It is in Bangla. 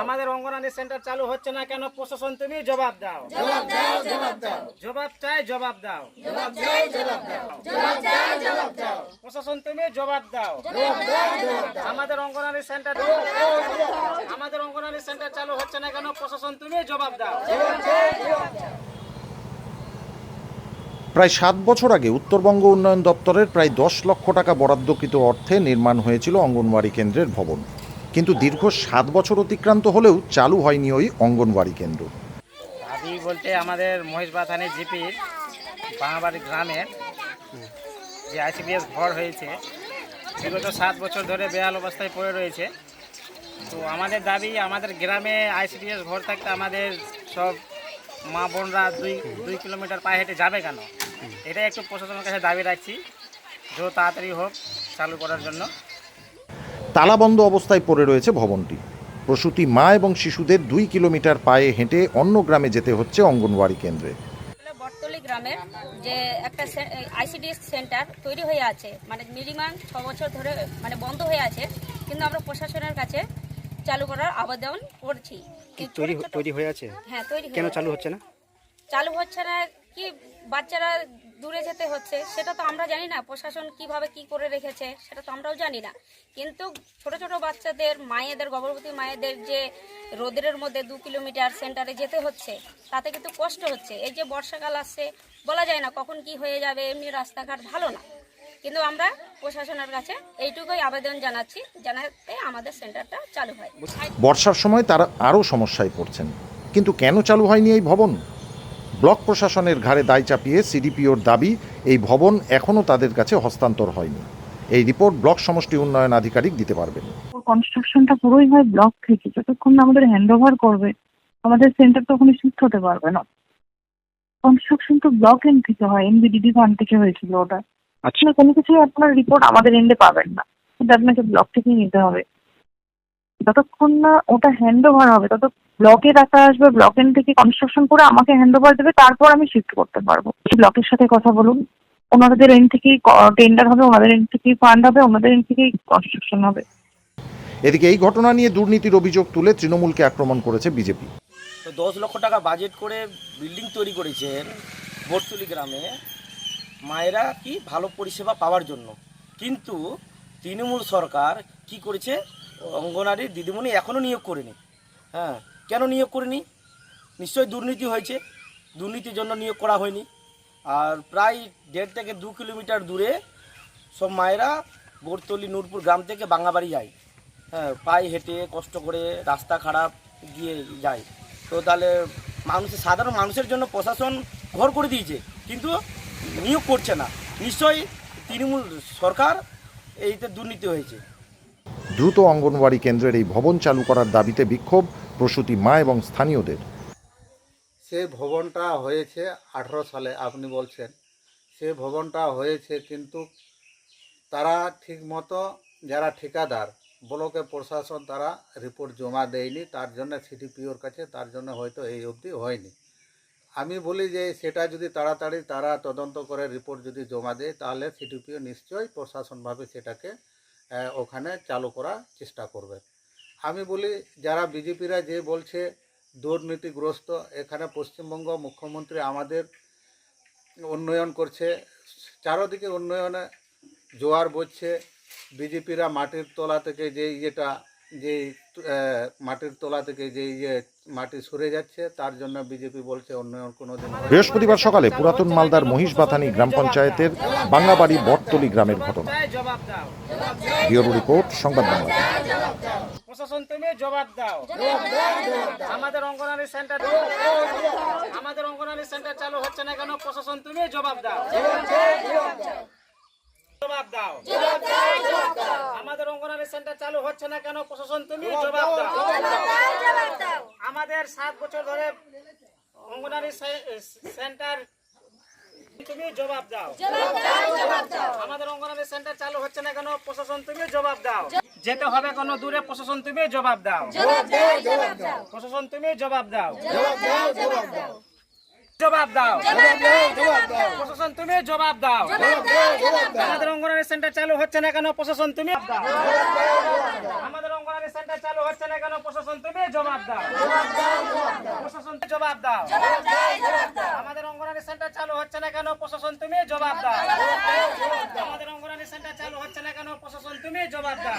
আমাদের অঙ্গনারী সেন্টার চালু হচ্ছে না কেন প্রশাসন তুমি জবাব দাও জবাব দাও জবাব দাও জবাব চাই জবাব দাও জবাব চাই জবাব দাও জবাব চাই জবাব দাও প্রশাসন তুমি জবাব দাও আমাদের অঙ্গনারী সেন্টার আমাদের অঙ্গনারী সেন্টার চালু হচ্ছে না কেন প্রশাসন তুমি জবাব দাও প্রায় সাত বছর আগে উত্তরবঙ্গ উন্নয়ন দপ্তরের প্রায় দশ লক্ষ টাকা বরাদ্দকৃত অর্থে নির্মাণ হয়েছিল অঙ্গনওয়াড়ি কেন্দ্রের ভবন কিন্তু দীর্ঘ সাত বছর অতিক্রান্ত হলেও চালু হয়নি ওই অঙ্গনওয়াড়ি কেন্দ্র। দাবি বলতে আমাদের মহেশ মহিষবাথানি জিপির বাঙাবাড়ি গ্রামের যে আইসিডিএস ঘর হয়েছে, বিগত সাত বছর ধরে বেহাল অবস্থায় পড়ে রয়েছে। তো আমাদের দাবি, আমাদের গ্রামে আইসিডিএস ঘর থাকতে আমাদের সব মা বোনরা দুই দুই কিলোমিটার পায়ে হেঁটে যাবে কেন? এটাই একটু প্রশাসনের কাছে দাবি রাখছি। যত তাড়াতাড়ি হোক চালু করার জন্য। তালাবন্ধ অবস্থায় পড়ে রয়েছে ভবনটি। প্রসূতি মা এবং শিশুদের দুই কিলোমিটার পায়ে হেঁটে অন্য গ্রামে যেতে হচ্ছে অঙ্গনওয়াড়ি কেন্দ্রে। বটতলি গ্রামের যে একটা আইসিডিএস সেন্টার তৈরি হয়ে আছে। মানে মিনিমাম ছ বছর ধরে মানে বন্ধ হয়ে আছে। কিন্তু আমরা প্রশাসনের কাছে চালু করার আবেদন করছি। তৈরি তৈরি হয়ে আছে? হ্যাঁ তৈরি কেন চালু হচ্ছে না? চালু হচ্ছে না কি বাচ্চারা দূরে যেতে হচ্ছে, সেটা তো আমরা জানি না। প্রশাসন কীভাবে কি করে রেখেছে, সেটা তো আমরাও জানি না। কিন্তু ছোট ছোট বাচ্চাদের, মায়েদের, গর্ভবতী মায়েদের যে রোদের মধ্যে দু কিলোমিটার সেন্টারে যেতে হচ্ছে, তাতে কিন্তু কষ্ট হচ্ছে। এই যে বর্ষাকাল আসছে, বলা যায় না কখন কি হয়ে যাবে, এমনি রাস্তাঘাট ভালো না। কিন্তু আমরা প্রশাসনের কাছে এইটুকুই আবেদন জানাচ্ছি, জানাতে আমাদের সেন্টারটা চালু হয়। বর্ষার সময় তারা আরও সমস্যায় পড়ছেন। কিন্তু কেন চালু হয়নি এই ভবন? ব্লক প্রশাসনের ঘাড়ে দায় চাপিয়ে সিডিপিওর দাবি এই ভবন এখনও তাদের কাছে হস্তান্তর হয়নি। এই রিপোর্ট ব্লক সমষ্টি উন্নয়ন আধিকারিক দিতে পারবেন। কনস্ট্রাকশনটা পুরোই হয় ব্লক থেকে। যতক্ষণ না আমাদের হ্যান্ড ওভার করবে আমাদের সেন্টার তো ওখানে শিফট হতে পারবে না। কনস্ট্রাকশন তো ব্লক এন্ড থেকে হয় এনবিডিডি ফান্ড থেকে হয়েছিল ওটা। আচ্ছা। আসলে কোনো কিছুই আপনার রিপোর্ট আমাদের এন্ডে পাবেন না। কিন্তু আপনাকে ব্লক থেকেই নিতে হবে। যতক্ষণ না ওটা হ্যান্ড ওভার হবে তত ব্লকে টাকা আসবে ব্লক এন্ড থেকে কনস্ট্রাকশন করে আমাকে হ্যান্ড ওভার দেবে তারপর আমি শিফট করতে পারব। ব্লকের সাথে কথা বলুন। ওনাদের এন্ড থেকেই টেন্ডার হবে ওনাদের এন্ড থেকেই ফান্ড হবে ওনাদের এন্ড থেকেই কনস্ট্রাকশন হবে। এদিকে এই ঘটনা নিয়ে দুর্নীতির অভিযোগ তুলে তৃণমূলকে আক্রমণ করেছে বিজেপি। তো দশ লক্ষ টাকা বাজেট করে বিল্ডিং তৈরি করেছেন বটতলি গ্রামে। মায়েরা কি ভালো পরিষেবা পাওয়ার জন্য। কিন্তু তৃণমূল সরকার কি করেছে? অঙ্গনারী দিদিমণি এখনও নিয়োগ করেনি। হ্যাঁ কেন নিয়োগ করেনি? নিশ্চয়ই দুর্নীতি হয়েছে। দুর্নীতির জন্য নিয়োগ করা হয়নি। আর প্রায় দেড় থেকে দু কিলোমিটার দূরে সব মায়েরা বটতলি নূরপুর গ্রাম থেকে বাঙাবাড়ি যায়। হ্যাঁ পায়ে হেঁটে কষ্ট করে রাস্তা খারাপ গিয়ে যায়। তো তাহলে মানুষের সাধারণ মানুষের জন্য প্রশাসন ঘর করে দিয়েছে, কিন্তু নিয়োগ করছে না। নিশ্চয়ই তৃণমূল সরকার এইতে দুর্নীতি হয়েছে। দ্রুত অঙ্গনওয়াড়ি কেন্দ্রের এই ভবন চালু করার দাবিতে বিক্ষোভ প্রসূতি মা এবং স্থানীয়দের। সে ভবনটা হয়েছে আঠেরো সালে, আপনি বলছেন। সে ভবনটা হয়েছে কিন্তু তারা ঠিকমতো, যারা ঠিকাদার, ব্লকে প্রশাসন তারা রিপোর্ট জমা দেয়নি, তার জন্য সিডিপিওর কাছে, তার জন্য হয়তো এই অবধি হয়নি। আমি বলি যে সেটা যদি তাড়াতাড়ি তারা তদন্ত করে রিপোর্ট যদি জমা দেয়, তাহলে সিডিপিও নিশ্চয়ই প্রশাসনভাবে সেটাকে ওখানে চালু করার চেষ্টা করবে। আমি বলি, যারা বিজেপিরা যে বলছে, দুর্নীতিগ্রস্ত, এখানে পশ্চিমবঙ্গ মুখ্যমন্ত্রী আমাদের উন্নয়ন করছে, চারোদিকে উন্নয়নে জোয়ার বইছে, বিজেপিরা মাটির তলা থেকে যে ইয়েটা যে মাটির তলা থেকে যে ইয়ে মাটি সরে যাচ্ছে তার জন্য বিজেপি বলছে উন্নয়ন কোনোদিন হবে না। বৃহস্পতিবার সকালে পুরাতন মালদার মহিষবাথানি গ্রাম পঞ্চায়েতের বাংলাবাড়ি বটতলি গ্রামের ঘটনা। চাই জবাব দাও ব্যুরো রিপোর্ট সংবাদ বাংলা। প্রশাসন তুমি জবাব দাও। আমাদের অঙ্গনারী সেন্টার আমাদের অঙ্গনারী সেন্টার চালু হচ্ছে না কেন? প্রশাসন তুমি জবাব দাও। জবাব দাও। অঙ্গনারী সেন্টার চালু হচ্ছে না কেন প্রশাসন তুমি জবাব দাও আমাদের সাত বছর ধরে অঙ্গনারী সেন্টার তুমি জবাব দাও আমাদের অঙ্গনারী সেন্টার চালু হচ্ছে না কেন প্রশাসন তুমি জবাব দাও যেতে হবে কোনো দূরে প্রশাসন তুমি জবাব দাও প্রশাসন তুমি জবাব দাও জবাব দাও প্রশাসন তুমি জবাব দাও আমাদের অঙ্গনারী সেন্টার চালু হচ্ছে না কেন প্রশাসন তুমি দাও। আমাদের অঙ্গনারী সেন্টার চালু হচ্ছে না কেন প্রশাসন তুমি জবাব দাও প্রশাসন জবাব দাও আমাদের অঙ্গনারী সেন্টার চালু হচ্ছে না কেন প্রশাসন তুমি জবাব দাও আমাদের অঙ্গনারী সেন্টার চালু হচ্ছে না কেন প্রশাসন তুমি জবাব দাও